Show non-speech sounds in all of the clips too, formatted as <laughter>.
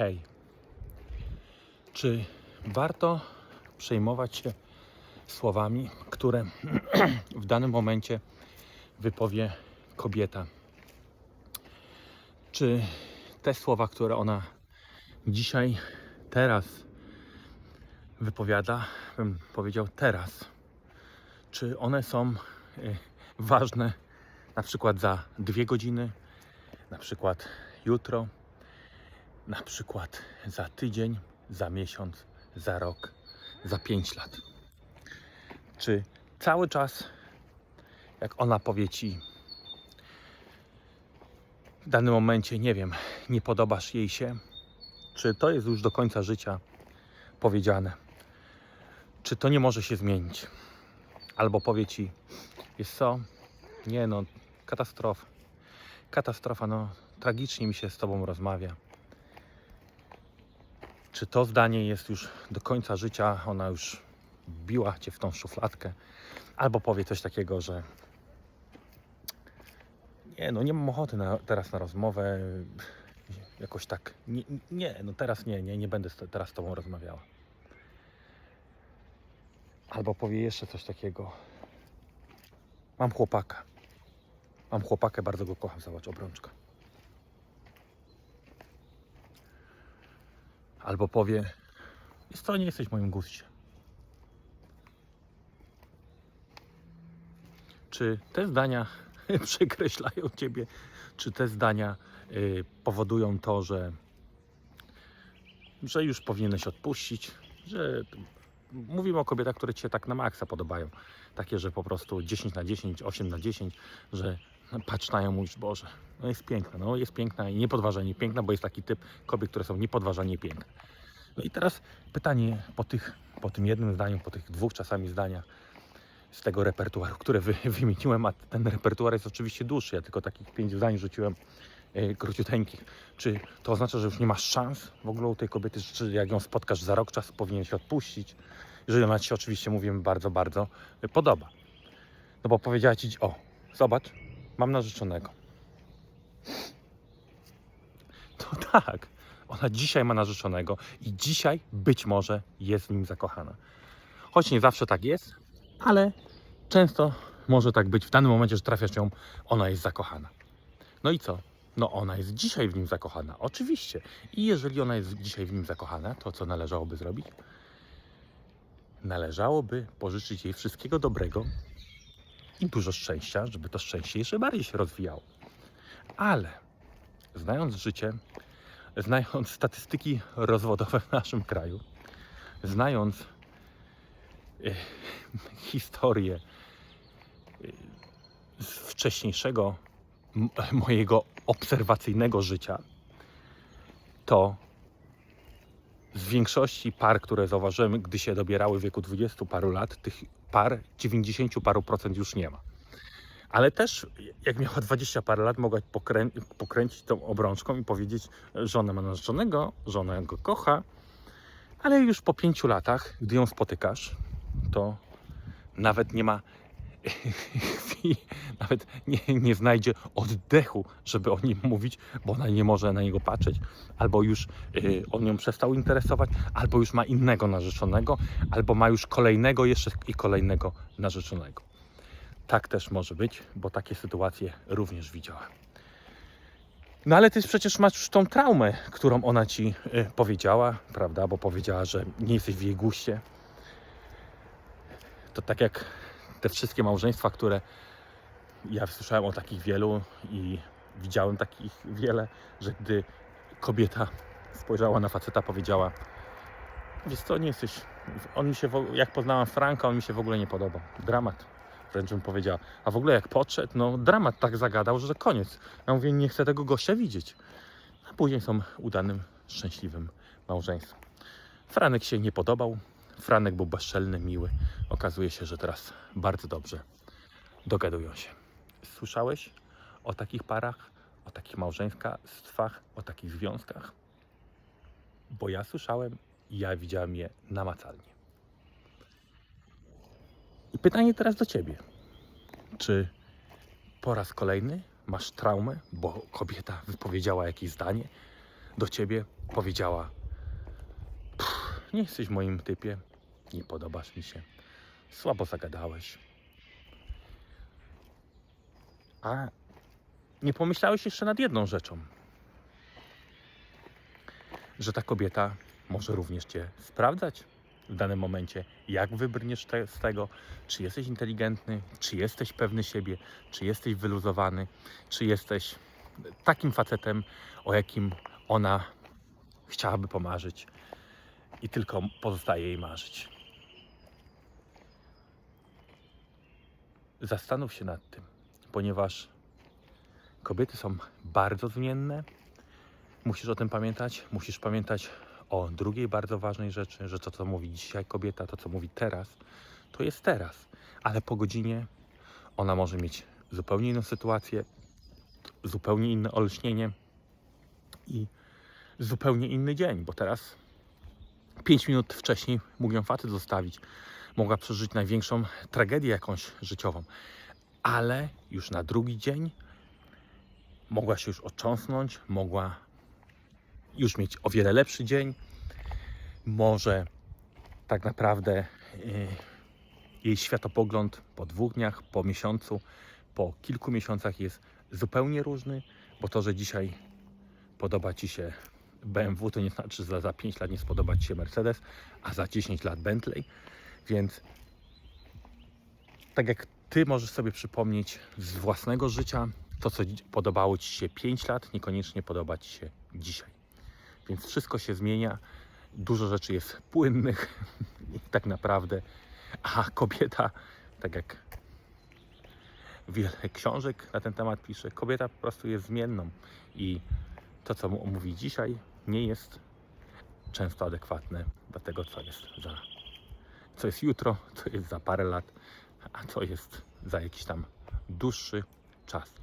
Hej, czy warto przejmować się słowami, które <clears throat> w danym momencie wypowie kobieta? Czy te słowa, które ona dzisiaj, teraz wypowiada, bym powiedział teraz, czy one są y, ważne na przykład za dwie godziny, na przykład jutro, na przykład za tydzień, za miesiąc, za rok, za pięć lat. Czy cały czas, jak ona powie ci, w danym momencie, nie wiem, nie podobasz jej się, czy to jest już do końca życia powiedziane? Czy to nie może się zmienić? Albo powie ci, jest co? Nie no, katastrofa. Katastrofa, no, tragicznie mi się z tobą rozmawia. Czy to zdanie jest już do końca życia? Ona już biła cię w tą szufladkę, albo powie coś takiego, że nie, no nie mam ochoty na, teraz na rozmowę. Jakoś tak. Nie, nie, no teraz nie, nie, nie będę teraz z tobą rozmawiała. Albo powie jeszcze coś takiego. Mam chłopaka. Mam chłopakę, bardzo go kocham. Zobacz, obrączka. Albo powie, jest to nie jesteś w moim guście. Czy te zdania <laughs> przekreślają ciebie? Czy te zdania y, powodują to, że, że już powinieneś odpuścić? Że mówimy o kobietach, które ci się tak na maksa podobają. Takie, że po prostu 10 na 10, 8 na 10, że patrz na ją, mówisz, Boże, no jest piękna, no jest piękna i niepodważanie piękna, bo jest taki typ kobiet, które są niepodważanie piękne. No i teraz pytanie po, tych, po tym jednym zdaniu, po tych dwóch czasami zdaniach z tego repertuaru, które wy, <laughs> wymieniłem, a ten repertuar jest oczywiście dłuższy, ja tylko takich pięć zdań rzuciłem e, króciuteńkich. Czy to oznacza, że już nie masz szans w ogóle u tej kobiety, czy jak ją spotkasz za rok czas, powinien się odpuścić, jeżeli ona ci się oczywiście, mówimy, bardzo, bardzo podoba. No bo powiedziała ci, o, zobacz, mam narzeczonego. To tak, ona dzisiaj ma narzeczonego i dzisiaj być może jest w nim zakochana. Choć nie zawsze tak jest, ale często może tak być w danym momencie, że trafiasz ją, ona jest zakochana. No i co? No ona jest dzisiaj w nim zakochana, oczywiście. I jeżeli ona jest dzisiaj w nim zakochana, to co należałoby zrobić? Należałoby pożyczyć jej wszystkiego dobrego i dużo szczęścia, żeby to szczęście jeszcze bardziej się rozwijało. Ale znając życie, znając statystyki rozwodowe w naszym kraju, znając e, historię e, z wcześniejszego mojego obserwacyjnego życia, to z większości par, które zauważyłem, gdy się dobierały w wieku 20 paru lat, tych par 90 paru procent już nie ma. Ale też, jak miała 20 parę lat, mogła pokrę pokręcić tą obrączką i powiedzieć, że ona ma narzeczonego, że ona go kocha, ale już po pięciu latach, gdy ją spotykasz, to nawet nie ma chwili, nawet nie, nie znajdzie oddechu, żeby o nim mówić, bo ona nie może na niego patrzeć, albo już y, on ją przestał interesować, albo już ma innego narzeczonego, albo ma już kolejnego jeszcze i kolejnego narzeczonego. Tak też może być, bo takie sytuacje również widziałem. No ale ty przecież masz już tą traumę, którą ona ci y, powiedziała, prawda? Bo powiedziała, że nie jesteś w jej guście. To tak jak te wszystkie małżeństwa, które ja słyszałem o takich wielu i widziałem takich wiele, że gdy kobieta spojrzała na faceta, powiedziała: Wiesz co, nie jesteś. On mi się, jak poznałam Franka, on mi się w ogóle nie podobał. Dramat. Wręcz bym powiedziała. A w ogóle jak podszedł, no dramat tak zagadał, że koniec. Ja mówię, nie chcę tego gościa widzieć. A później są udanym, szczęśliwym małżeństwem. Franek się nie podobał. Franek był bezczelny, miły. Okazuje się, że teraz bardzo dobrze dogadują się. Słyszałeś o takich parach, o takich małżeństwach, o takich związkach? Bo ja słyszałem i ja widziałem je namacalnie. I pytanie teraz do ciebie. Czy po raz kolejny masz traumę, bo kobieta wypowiedziała jakieś zdanie do ciebie powiedziała: "Pff, Nie jesteś moim typie, nie podobasz mi się, słabo zagadałeś. A nie pomyślałeś jeszcze nad jedną rzeczą, że ta kobieta może również Cię sprawdzać w danym momencie, jak wybrniesz te, z tego, czy jesteś inteligentny, czy jesteś pewny siebie, czy jesteś wyluzowany, czy jesteś takim facetem, o jakim ona chciałaby pomarzyć i tylko pozostaje jej marzyć. Zastanów się nad tym, ponieważ kobiety są bardzo zmienne. Musisz o tym pamiętać. Musisz pamiętać o drugiej bardzo ważnej rzeczy, że to, co mówi dzisiaj kobieta, to, co mówi teraz, to jest teraz. Ale po godzinie ona może mieć zupełnie inną sytuację, zupełnie inne olśnienie i zupełnie inny dzień, bo teraz 5 minut wcześniej mógł ją facet zostawić. Mogła przeżyć największą tragedię jakąś życiową. Ale już na drugi dzień mogła się już otrząsnąć, mogła już mieć o wiele lepszy dzień. Może tak naprawdę yy, jej światopogląd po dwóch dniach, po miesiącu, po kilku miesiącach jest zupełnie różny, bo to, że dzisiaj podoba Ci się BMW, to nie znaczy, że za 5 lat nie spodoba Ci się Mercedes, a za 10 lat Bentley. Więc tak jak Ty możesz sobie przypomnieć z własnego życia, to co podobało Ci się 5 lat, niekoniecznie podoba Ci się dzisiaj. Więc wszystko się zmienia, dużo rzeczy jest płynnych i <laughs> tak naprawdę, a kobieta, tak jak wiele książek na ten temat pisze, kobieta po prostu jest zmienną. I to, co mu- dzisiaj, nie jest często adekwatne do tego, co jest za, co jest jutro, co jest za parę lat, a co jest za jakiś tam dłuższy czas.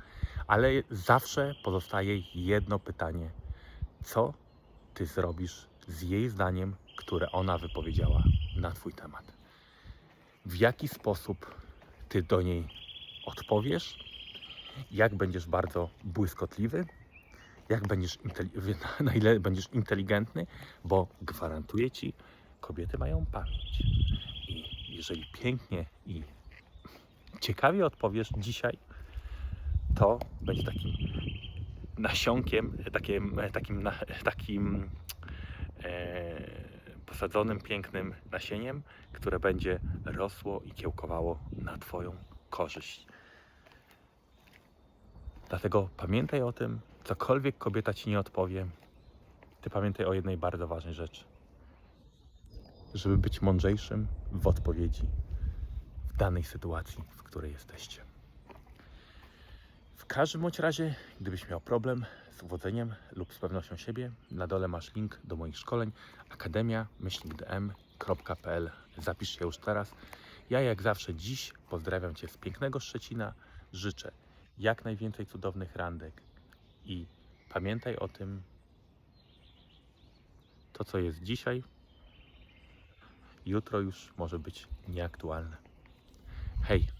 Ale zawsze pozostaje jedno pytanie: co ty zrobisz z jej zdaniem, które ona wypowiedziała na twój temat? W jaki sposób ty do niej odpowiesz? Jak będziesz bardzo błyskotliwy? jak będziesz, <laughs> na ile będziesz inteligentny, bo gwarantuję ci, kobiety mają pamięć. I jeżeli pięknie i ciekawie odpowiesz dzisiaj, to będzie takim nasionkiem, takim, takim, na- takim e, posadzonym pięknym nasieniem, które będzie rosło i kiełkowało na Twoją korzyść. Dlatego pamiętaj o tym, cokolwiek kobieta ci nie odpowie, ty pamiętaj o jednej bardzo ważnej rzeczy. Żeby być mądrzejszym w odpowiedzi w danej sytuacji, w której jesteście. W każdym bądź razie, gdybyś miał problem z uwodzeniem lub z pewnością siebie, na dole masz link do moich szkoleń akademia-dm.pl. Zapisz się już teraz. Ja jak zawsze dziś pozdrawiam Cię z pięknego Szczecina. Życzę jak najwięcej cudownych randek i pamiętaj o tym, to co jest dzisiaj, jutro już może być nieaktualne. Hej!